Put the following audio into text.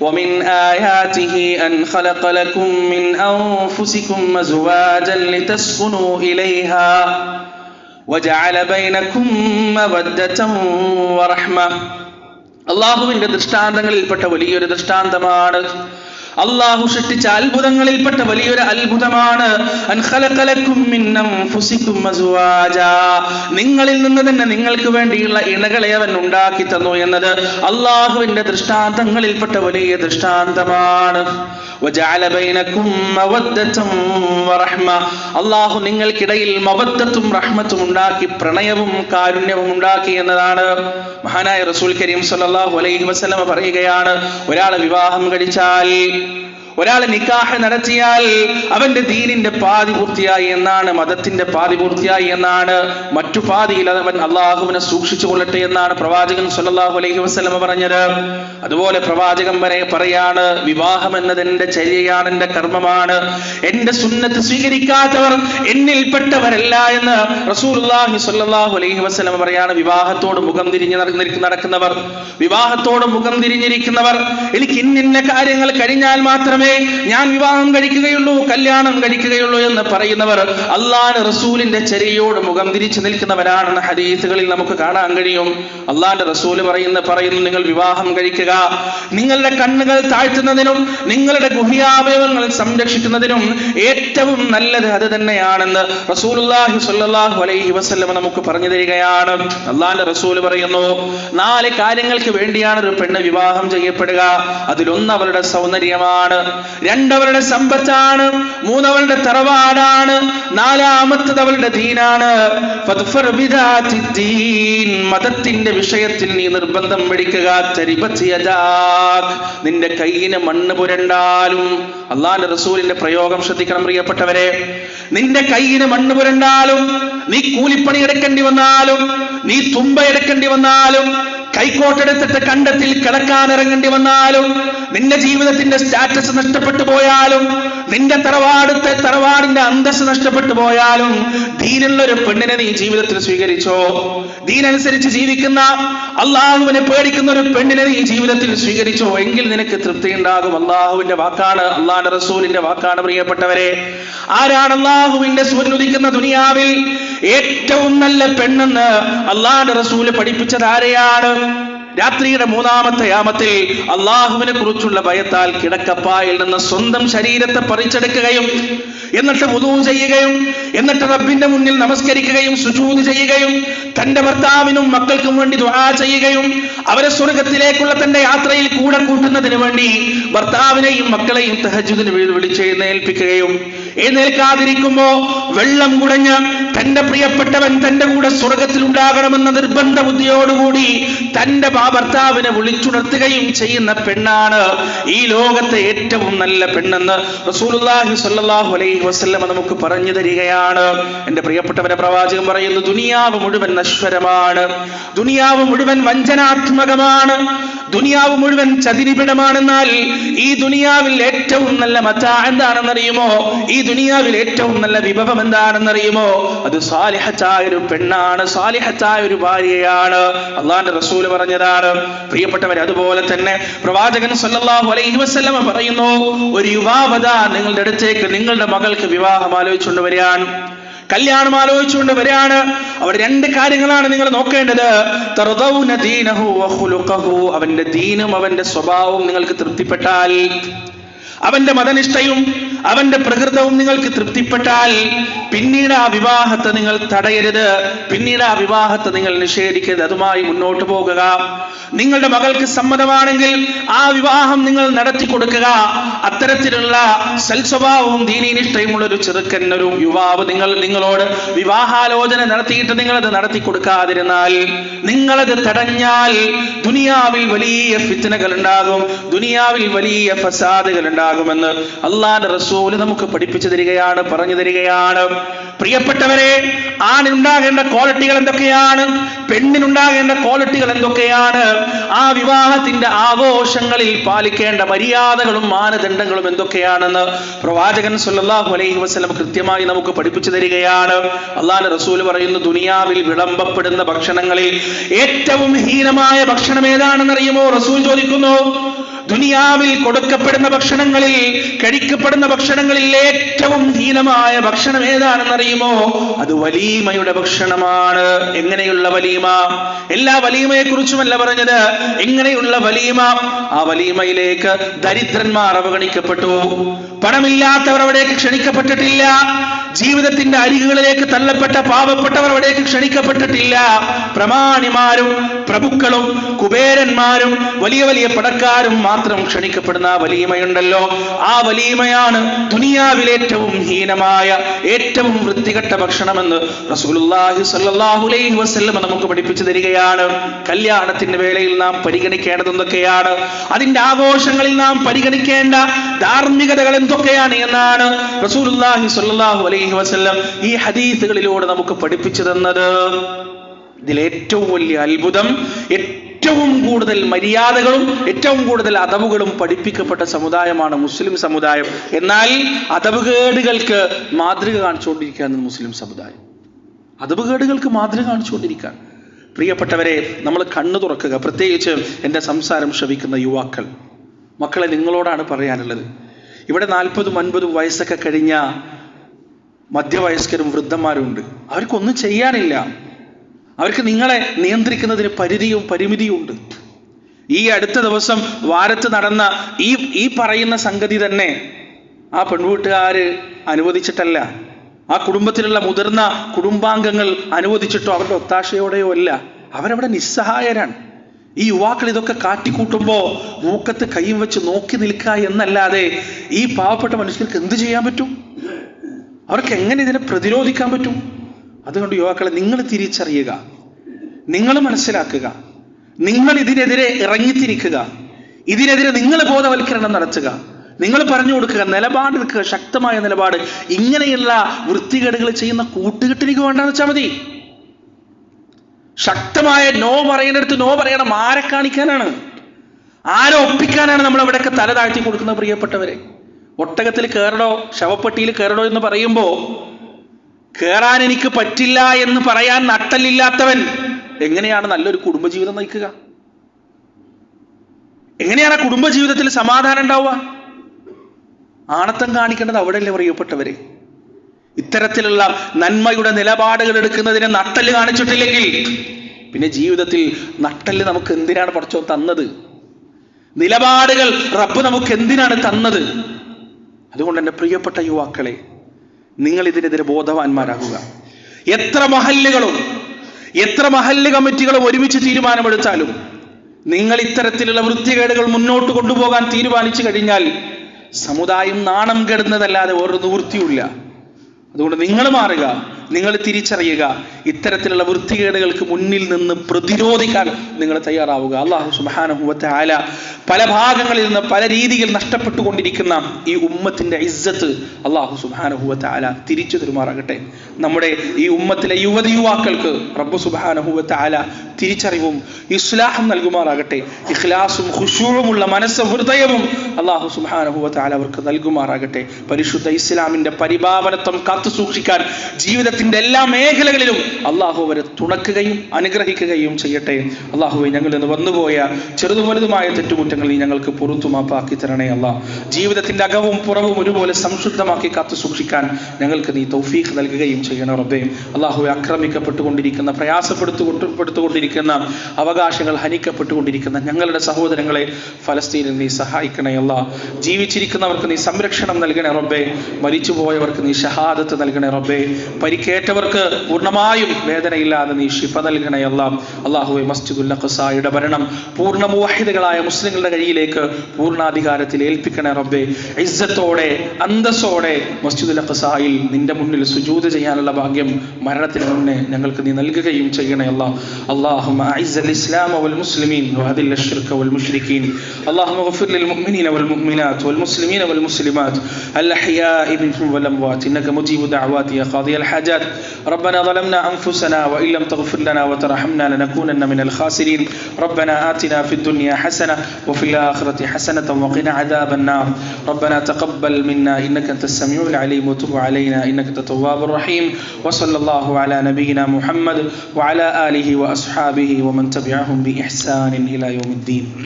ومن آياته أن خلق لكم من أنفسكم أزواجا لتسكنوا إليها وجعل بينكم مودة ورحمة അള്ളാഹുവിന്റെ ദൃഷ്ടാന്തങ്ങളിൽപ്പെട്ട വലിയൊരു ദൃഷ്ടാന്തമാണ് അള്ളാഹു സൃഷ്ടിച്ച അത്ഭുതങ്ങളിൽപ്പെട്ട വലിയൊരു അത്ഭുതമാണ്. നിങ്ങളിൽ നിന്ന് തന്നെ നിങ്ങൾക്ക് വേണ്ടിയുള്ള ഇണകളെ അവൻ ഉണ്ടാക്കി തന്നു എന്നത് അള്ളാഹുവിന്റെ ദൃഷ്ടാന്തങ്ങളിൽപ്പെട്ട വലിയ ദൃഷ്ടാന്തമാണ്. അള്ളാഹു നിങ്ങൾക്കിടയിൽ മവദ്ദത്തും റഹ്മത്തും ഉണ്ടാക്കി പ്രണയവും കാരുണ്യവും ഉണ്ടാക്കി എന്നതാണ് മഹാനായ റസൂൽ കരീം സല്ലാഹു അലൈഹി വസ്ലമ പറയുകയാണ് ഒരാളെ വിവാഹം കഴിച്ചാൽ العالمين ഒരാളെ നിക്കാഹ് നടത്തിയാൽ അവന്റെ ദീനിന്റെ പാതി പൂർത്തിയായി എന്നാണ് മതത്തിന്റെ പാതി പൂർത്തിയായി എന്നാണ് മറ്റു പാതിയിൽ അവൻ അള്ളാഹുവിനെ സൂക്ഷിച്ചു കൊള്ളട്ടെ എന്നാണ് പ്രവാചകൻ സല്ലാഹു അലൈഹി വസ്ലമ പറഞ്ഞത്. അതുപോലെ പ്രവാചകൻ വരെ പറയാണ് വിവാഹം എന്നത് എന്റെ ചര്യയാണ് എന്റെ കർമ്മമാണ്. എന്റെ സുന്നത്ത് സ്വീകരിക്കാത്തവർ എന്നിൽപ്പെട്ടവരല്ല എന്ന് റസൂലുള്ളാഹി സല്ലാഹു അലൈഹി വസ്ലമ പറയാണ്. വിവാഹത്തോട് മുഖം തിരിഞ്ഞ് നടക്കുന്നവർ വിവാഹത്തോട് മുഖം തിരിഞ്ഞിരിക്കുന്നവർ എനിക്ക് ഇന്നിന്ന കാര്യങ്ങൾ കഴിഞ്ഞാൽ മാത്രമേ ഞാൻ വിവാഹം കഴിക്കുകയുള്ളൂ കല്യാണം കഴിക്കുകയുള്ളൂ എന്ന് പറയുന്നവർ അള്ളാന്റെ റസൂലിന്റെ ചെറിയോട് മുഖം തിരിച്ചു നിൽക്കുന്നവരാണെന്ന് ഹദീസുകളിൽ നമുക്ക് കാണാൻ കഴിയും. അള്ളാന്റെ റസൂൽ പറയുന്ന പറയുന്നു നിങ്ങൾ വിവാഹം കഴിക്കുക. നിങ്ങളുടെ കണ്ണുകൾ താഴ്ത്തുന്നതിനും നിങ്ങളുടെ ഗുഹ്യാവയവങ്ങൾ സംരക്ഷിക്കുന്നതിനും ഏറ്റവും നല്ലത് അത് തന്നെയാണെന്ന് റസൂലുള്ളാഹി സ്വല്ലല്ലാഹു അലൈഹി വസല്ലം നമുക്ക് പറഞ്ഞു തരികയാണ്. അള്ളാന്റെ റസൂൽ പറയുന്നു നാല് കാര്യങ്ങൾക്ക് വേണ്ടിയാണ് ഒരു പെണ്ണ് വിവാഹം ചെയ്യപ്പെടുക. അതിലൊന്ന് അവരുടെ സൗന്ദര്യമാണ്. രണ്ടവരുടെ സമ്പത്താണ് മൂന്നവരുടെ തറവാടാണ് നാലാമത്തത് അവളുടെ ദീനാണ് മതത്തിന്റെ വിഷയത്തിൽ നീ നിർബന്ധം പിടിക്കുക. നിന്റെ കയ്യിന് മണ്ണ് പുരണ്ടാലും അള്ളാന്റെ റസൂലിന്റെ പ്രയോഗം ശ്രദ്ധിക്കണം പ്രിയപ്പെട്ടവരെ നിന്റെ കയ്യിന് മണ്ണ് പുരണ്ടാലും നീ കൂലിപ്പണി എടുക്കേണ്ടി വന്നാലും നീ തുമ്പ എടുക്കേണ്ടി വന്നാലും കൈക്കോട്ടെടുത്തിട്ട് കണ്ടത്തിൽ കിടക്കാൻ ഇറങ്ങേണ്ടി വന്നാലും നിന്റെ ജീവിതത്തിന്റെ സ്റ്റാറ്റസ് നഷ്ടപ്പെട്ടു പോയാലും നിന്റെ തറവാടത്തെ തറവാടിന്റെ അന്തസ് നഷ്ടപ്പെട്ടു പോയാലും ദീനുള്ള ഒരു പെണ്ണിനെ നീ ജീവിതത്തിൽ സ്വീകരിച്ചോ? ദീനനുസരിച്ച് ജീവിക്കുന്ന അള്ളാഹുവിനെ പേടിക്കുന്ന ഒരു പെണ്ണിനെ നീ ജീവിതത്തിൽ സ്വീകരിച്ചോ? എങ്കിൽ നിനക്ക് തൃപ്തി ഉണ്ടാകും. അള്ളാഹുവിന്റെ വാക്കാണ് അള്ളാഹുന്റെ റസൂലിന്റെ വാക്കാണ് പ്രിയപ്പെട്ടവരെ. ആരാണ് അള്ളാഹുവിന്റെ സൂര്യനുദിക്കുന്ന ദുനിയാവിൽ ഏറ്റവും നല്ല പെണ്ണെന്ന് അള്ളാഹുന്റെ റസൂൽ പഠിപ്പിച്ചത് ആരെയാണ്? രാത്രിയുടെ മൂന്നാമത്തെ യാമത്തിൽ അള്ളാഹുവിനെ കുറിച്ചുള്ള ഭയത്താൽ കിടക്കപ്പായിൽ നിന്ന് സ്വന്തം ശരീരത്തെ പറിച്ചെടുക്കുകയും എന്നിട്ട് വുദൂ ചെയ്യുകയും എന്നിട്ട് റബ്ബിന്റെ മുന്നിൽ നമസ്കരിക്കുകയും സുജൂദ് ചെയ്യുകയും തന്റെ ഭർത്താവിനും മക്കൾക്കും വേണ്ടി ദുആ ചെയ്യുകയും അവരെ സ്വർഗത്തിലേക്കുള്ള തന്റെ യാത്രയിൽ കൂടെ കൂട്ടുന്നതിന് വേണ്ടി ഭർത്താവിനെയും മക്കളെയും തഹജുദിന് വിളിച്ചെഴുന്നേൽപ്പിക്കുകയും എഴുന്നേൽക്കാതിരിക്കുമ്പോ വെള്ളം കുടഞ്ഞ് തന്റെ പ്രിയപ്പെട്ടവൻ തന്റെ കൂടെ സ്വർഗത്തിൽ ഉണ്ടാകണമെന്ന നിർബന്ധ ബുദ്ധിയോടുകൂടി തന്റെ ഭർത്താവിനെ വിളിച്ചുണർത്തുകയും ചെയ്യുന്ന പെണ്ണാണ് ഈ ലോകത്തെ ഏറ്റവും നല്ല പെണ്ണെന്ന് റസൂലുള്ളാഹി സ്വല്ലല്ലാഹു അലൈഹി വസല്ലമ നമുക്ക് പറഞ്ഞു തരികയാണ്. എന്റെ പ്രിയപ്പെട്ടവരെ പ്രവാചകൻ പറയുന്നു ദുനിയാവ് മുഴുവൻ നശ്വരമാണ്. ദുനിയാവ് മുഴുവൻ വഞ്ചനാത്മകമാണ്. ദുനിയാവ് മുഴുവൻ ചതിരിപിടമാണെന്നാൽ ഈ ദുനിയാവിൽ ഏറ്റവും നല്ല മത എന്താണെന്നറിയുമോ? ഈ ദുനിയാവിൽ ഏറ്റവും നല്ല വിഭവം എന്താണെന്നറിയുമോ? അത് സാലിഹത്തായ ഒരു പെണ്ണാണ് സാലിഹത്തായ ഒരു ഭാര്യയാണ്. അള്ളാന്റെ റസൂൽ പറഞ്ഞതാണ്. പ്രിയപ്പെട്ടവർ അതുപോലെ തന്നെ പ്രവാചകൻ സല്ലല്ലാഹു അലൈഹി വസല്ലമ പറയുന്നു ഒരു യുവാവത നിങ്ങളുടെ അടുത്തേക്ക് നിങ്ങളുടെ മകൾക്ക് വിവാഹം ആലോചിച്ചുകൊണ്ട് വരികയാണ്. കല്യാണം ആലോചിച്ചുകൊണ്ട് വരികയാണ്. അവിടെ രണ്ട് കാര്യങ്ങളാണ് നിങ്ങൾ നോക്കേണ്ടത്. അവന്റെ ദീനും അവന്റെ സ്വഭാവവും നിങ്ങൾക്ക് തൃപ്തിപ്പെട്ടാൽ അവന്റെ മതനിഷ്ഠയും അവന്റെ പ്രകൃതവും നിങ്ങൾക്ക് തൃപ്തിപ്പെട്ടാൽ പിന്നീട് ആ വിവാഹത്തെ നിങ്ങൾ തടയരുത്. പിന്നീട് ആ വിവാഹത്തെ നിങ്ങൾ നിഷേധിക്കരുത്. അതുമായി മുന്നോട്ട് പോകുക. നിങ്ങളുടെ മകൾക്ക് സമ്മതമാണെങ്കിൽ ആ വിവാഹം നിങ്ങൾ നടത്തി കൊടുക്കുക. അത്തരത്തിലുള്ള സൽസ്വഭാവവും ദീനീനിഷ്ഠയുമുള്ള ഒരു ചെറുക്കൻ ഒരു യുവാവ് നിങ്ങൾ നിങ്ങളോട് വിവാഹാലോചന നടത്തിയിട്ട് നിങ്ങളത് നടത്തി കൊടുക്കാതിരുന്നാൽ നിങ്ങളത് തടഞ്ഞാൽ ദുനിയാവിൽ വലിയ ഫിത്തനകൾ ഉണ്ടാകും ദുനിയാവിൽ വലിയ ഫസാദുകൾ ഉണ്ടാകുമെന്ന് അള്ളാന്റെ റസൂൽ നമുക്ക് പഠിപ്പിച്ചു തരികയാണ് പറഞ്ഞു തരികയാണ്. പ്രിയപ്പെട്ടവരെ ആണിനുണ്ടാകേണ്ട ക്വാളിറ്റികൾ എന്തൊക്കെയാണ്? പെണ്ണിനുണ്ടാകേണ്ട ക്വാളിറ്റികൾ എന്തൊക്കെയാണ്? ആ വിവാഹത്തിന്റെ ആഘോഷങ്ങളിൽ പാലിക്കേണ്ട മര്യാദകളും മാനദണ്ഡങ്ങളും എന്തൊക്കെയാണെന്ന് പ്രവാചകൻ സല്ലല്ലാഹു അലൈഹി വസല്ലം കൃത്യമായി നമുക്ക് പഠിപ്പിച്ചു തരികയാണ്. അള്ളാഹുന്റെ റസൂൽ പറയുന്നു ദുനിയാവിൽ വിളമ്പപ്പെടുന്ന ഭക്ഷണങ്ങളിൽ ഏറ്റവും ഹീനമായ ഭക്ഷണം ഏതാണെന്നറിയുമോ? റസൂൽ ചോദിക്കുന്നു. ദുനിയാവിൽ കൊടുക്കപ്പെടുന്ന ഭക്ഷണങ്ങളിൽ കഴിക്കപ്പെടുന്ന ഭക്ഷണങ്ങളിൽ ഏറ്റവും ഹീനമായ ഭക്ഷണം ഏതാണെന്നറിയുമോ? അത് വലീമയുടെ ഭക്ഷണമാണ്. എങ്ങനെയുള്ള വലീമ? എല്ലാ വലീമയെ കുറിച്ചുമല്ല പറഞ്ഞത്. എങ്ങനെയുള്ള വലീമ? ആ വലീമയിലേക്ക് ദരിദ്രന്മാർ അവഗണിക്കപ്പെട്ടു. പണമില്ലാത്തവർ അവിടേക്ക് ക്ഷണിക്കപ്പെട്ടിട്ടില്ല. ജീവിതത്തിന്റെ അരികുകളിലേക്ക് തള്ളപ്പെട്ട പാവപ്പെട്ടവർ അവിടേക്ക് ക്ഷണിക്കപ്പെട്ടിട്ടില്ല. പ്രമാണിമാരും പ്രഭുക്കളും കുബേരന്മാരും വലിയ വലിയ പടക്കാരും മാത്രം ക്ഷണിക്കപ്പെടുന്ന വലിയമയുണ്ടല്ലോ. ആ വലിയമയാണ് ദുനിയാവിലെ ഏറ്റവും ഹീനമായ ഏറ്റവും വൃത്തികെട്ട ഭക്ഷണമെന്ന് നമുക്ക് പഠിപ്പിച്ചു തരികയാണ്. കല്യാണത്തിന്റെ വേളയിൽ നാം പരിഗണിക്കേണ്ടത് എന്തൊക്കെയാണ്? അതിന്റെ ആഘോഷങ്ങളിൽ നാം പരിഗണിക്കേണ്ട ധാർമ്മികതകൾ എന്തൊക്കെയാണ് എന്നാണ് സ്വല്ലല്ലാഹു അലൈഹി വസല്ലം ഈ ഹദീസുകളിലൂടെ നമുക്ക് പഠിപ്പിച്ചു തന്നത്. ഇതിലേറ്റവും വലിയ അത്ഭുതം ഏറ്റവും കൂടുതൽ മര്യാദകളും ഏറ്റവും കൂടുതൽ അതവുകളും പഠിപ്പിക്കപ്പെട്ട സമുദായമാണ് മുസ്ലിം സമുദായം. എന്നാൽ അതവുകേടുകൾക്ക് മാതൃക കാണിച്ചുകൊണ്ടിരിക്കുകയാണ് മുസ്ലിം സമുദായം. അതവുകേടുകൾക്ക് മാതൃക കാണിച്ചുകൊണ്ടിരിക്കുക പ്രിയപ്പെട്ടവരെ നമ്മൾ കണ്ണു തുറക്കുക. പ്രത്യേകിച്ച് എന്റെ സംസാരം ശ്രവിക്കുന്ന യുവാക്കൾ. മക്കളെ നിങ്ങളോടാണ് പറയാനുള്ളത്. ഇവിടെ നാൽപ്പതും അൻപതും വയസ്സൊക്കെ കഴിഞ്ഞ മധ്യവയസ്കരും വൃദ്ധന്മാരും ഉണ്ട് അവർക്കൊന്നും ചെയ്യാനില്ല. അവർക്ക് നിങ്ങളെ നിയന്ത്രിക്കുന്നതിന് പരിധിയും പരിമിതിയും ഉണ്ട് ഈ അടുത്ത ദിവസം വാരത്ത് നടന്ന ഈ ഈ പറയുന്ന സംഗതി തന്നെ ആ പെൺവീട്ടുകാര് അനുവദിച്ചിട്ടല്ല. ആ കുടുംബത്തിലുള്ള മുതിർന്ന കുടുംബാംഗങ്ങൾ അനുവദിച്ചിട്ടോ അവരുടെ ഒത്താശയോടെയോ അല്ല. അവരവിടെ നിസ്സഹായരാണ്. ഈ യുവാക്കൾ ഇതൊക്കെ കാട്ടിക്കൂട്ടുമ്പോ മൂക്കത്ത് കൈയും വെച്ച് നോക്കി നിൽക്കുക എന്നല്ലാതെ ഈ പാവപ്പെട്ട മനുഷ്യർക്ക് എന്ത് ചെയ്യാൻ പറ്റും? അവർക്ക് എങ്ങനെ ഇതിനെ പ്രതിരോധിക്കാൻ പറ്റും? അതുകൊണ്ട് യുവാക്കളെ നിങ്ങൾ തിരിച്ചറിയുക. നിങ്ങൾ മനസ്സിലാക്കുക. നിങ്ങൾ ഇതിനെതിരെ ഇറങ്ങിത്തിരിക്കുക. ഇതിനെതിരെ നിങ്ങൾ ബോധവൽക്കരണം നടത്തുക. നിങ്ങൾ പറഞ്ഞു കൊടുക്കുക നിലപാട് എടുക്കുക ശക്തമായ നിലപാട്. ഇങ്ങനെയുള്ള വൃത്തികേടുകൾ ചെയ്യുന്ന കൂട്ടുകെട്ടിലേക്ക് വേണ്ടെന്ന് വെച്ചാൽ മതി. ശക്തമായ നോ പറയുന്നിടത്ത് നോ പറയണം. ആരെ കാണിക്കാനാണ്? ആരെ ഒപ്പിക്കാനാണ് നമ്മൾ അവിടെയൊക്കെ തല താഴ്ത്തി കൊടുക്കുന്നത് പ്രിയപ്പെട്ടവരെ? ഒട്ടകത്തിൽ കയറണോ? ശവപ്പെട്ടിയിൽ കയറണോ എന്ന് പറയുമ്പോൾ കയറാൻ എനിക്ക് പറ്റില്ല എന്ന് പറയാൻ നട്ടല്ലില്ലാത്തവൻ എങ്ങനെയാണ് നല്ലൊരു കുടുംബജീവിതം നയിക്കുക? എങ്ങനെയാണ് ആ കുടുംബജീവിതത്തിൽ സമാധാനം ഉണ്ടാവുക? ആണത്തം കാണിക്കേണ്ടത് അവിടെയല്ലേ പ്രിയപ്പെട്ടവരെ? ഇത്തരത്തിലുള്ള നന്മയുടെ നിലപാടുകൾ എടുക്കുന്നതിന് നട്ടൽ കാണിച്ചിട്ടില്ലെങ്കിൽ പിന്നെ ജീവിതത്തിൽ നട്ടൽ നമുക്ക് എന്തിനാണ് പഠിച്ചോ തന്നത്? നിലപാടുകൾ റബ്ബ് നമുക്ക് എന്തിനാണ് തന്നത്? അതുകൊണ്ട് എന്റെ പ്രിയപ്പെട്ട യുവാക്കളെ നിങ്ങൾ ഇതിനെതിരെ ബോധവാന്മാരാകുക. എത്ര മഹല്ലുകളും എത്ര മഹല്ല് കമ്മിറ്റികളും ഒരുമിച്ച് തീരുമാനമെടുത്താലും നിങ്ങൾ ഇത്തരത്തിലുള്ള വൃത്തികേടുകൾ മുന്നോട്ട് കൊണ്ടുപോകാൻ തീരുമാനിച്ചു കഴിഞ്ഞാൽ സമുദായം നാണം കെടുന്നതല്ലാതെ വേറൊരു നിവൃത്തിയുമില്ല. അതുകൊണ്ട് നിങ്ങൾ മാറുക. നിങ്ങൾ തിരിച്ചറിയുക. ഇത്തരത്തിലുള്ള വൃത്തികേടുകൾക്ക് മുന്നിൽ നിന്ന് പ്രതിരോധിക്കാൻ നിങ്ങൾ തയ്യാറാവുക. അള്ളാഹു സുബാനുഭവത്തെ ആല പല ഭാഗങ്ങളിൽ നിന്ന് പല രീതിയിൽ നഷ്ടപ്പെട്ടുകൊണ്ടിരിക്കുന്ന ഈ ഉമ്മത്തിന്റെ ഇസ്സത്ത് അള്ളാഹു സുബാനുഭവത്തെ ആല തിരിച്ചു തരുമാറാകട്ടെ. നമ്മുടെ ഈ ഉമ്മത്തിലെ യുവതി യുവാക്കൾക്ക് റബ്ബു സുബാനുഭവത്തെ ആല തിരിച്ചറിവും ഇസ്ലാഹും നൽകുമാറാകട്ടെ. ഇഖ്ലാസും ഖുശൂറുമുള്ള മനസ്സ് ഹൃദയവും അള്ളാഹു സുബാനുഭവത്തെ ആല അവർക്ക് നൽകുമാറാകട്ടെ. പരിശുദ്ധ ഇസ്ലാമിന്റെ പരിപാവനത്വം കാത്തു സൂക്ഷിക്കാൻ ജീവിതത്തിന്റെ എല്ലാ മേഖലകളിലും അള്ളാഹു അവരെ തുണക്കുകയും അനുഗ്രഹിക്കുകയും ചെയ്യട്ടെ. അള്ളാഹുവെ ഞങ്ങളിൽ നിന്ന് വന്നുപോയ ചെറുതും വലുതുമായ തെറ്റുകുറ്റങ്ങൾ നീ ഞങ്ങൾക്ക് പുറത്തു മാപ്പാക്കി തരണേ അല്ല ജീവിതത്തിന്റെ അകവും പുറവും ഒരുപോലെ സംശുദ്ധമാക്കി കാത്തു സൂക്ഷിക്കാൻ ഞങ്ങൾക്ക് നീ തൗഫീഖ് നൽകുകയും ചെയ്യണം റബ്ബേ. അള്ളാഹുവെ ആക്രമിക്കപ്പെട്ടുകൊണ്ടിരിക്കുന്ന പ്രയാസപ്പെടുത്തുകൊണ്ടിരിക്കുന്ന അവകാശങ്ങൾ ഹനിക്കപ്പെട്ടുകൊണ്ടിരിക്കുന്ന ഞങ്ങളുടെ സഹോദരങ്ങളെ ഫലസ്തീനിൽ നീ സഹായിക്കണേ അല്ല. ജീവിച്ചിരിക്കുന്നവർക്ക് നീ സംരക്ഷണം നൽകണേ റബ്ബേ. മരിച്ചുപോയവർക്ക് നീ ഷഹാദത്ത് നൽകണേ റബ്ബേ. പരിക്കേറ്റവർക്ക് പൂർണമായും വേദനയില്ലാതെ നീ ഷിഫ നൽകണേ അല്ല. അള്ളാഹുവെ മസ്ജിദുൽ നഖസായുടെ ഭരണം പൂർണ മുവാഹിദകളായ മുസ്ലിങ്ങളുടെ കയ്യിലേക്ക് പൂർണാധികാരത്തിൽ ഏൽപ്പിക്കണേ റബ്ബെ. ഇസ്സത്തോടെ അന്തസ്സോടെ മസ്ജിദുൽ നഖസായിൽ നിന്റെ മുന്നിൽ സുജൂദ് ചെയ്യാനുള്ള ഭാഗ്യം മരണത്തിന് മുന്നേ ഞങ്ങൾക്ക് നീ നൽകുകയും ചെയ്യണേ അല്ലാ اللهم أعز الإسلام والمسلمين وأذل الشرك والمشركين. اللهم اغفر للمؤمنين والمؤمنات والمسلمين والمسلمات. الأحياء منهم والأموات إنك مجيب دعوات يا قاضي الحاجات. ربنا ظلمنا أنفسنا وإن لم تغفر لنا وترحمنا لنكونن من الخاسرين. ربنا آتنا في الدنيا حسنة وفي الآخرة حسنة وقنا عذاب النار. ربنا تقبل منا. إنك أنت السميع العليم. وتب علينا. إنك أنت التواب الرحيم. وصلى الله على نبينا محمد وعلى آله وأصحابه واصحابه ومن تبعهم بإحسان إلى يوم الدين.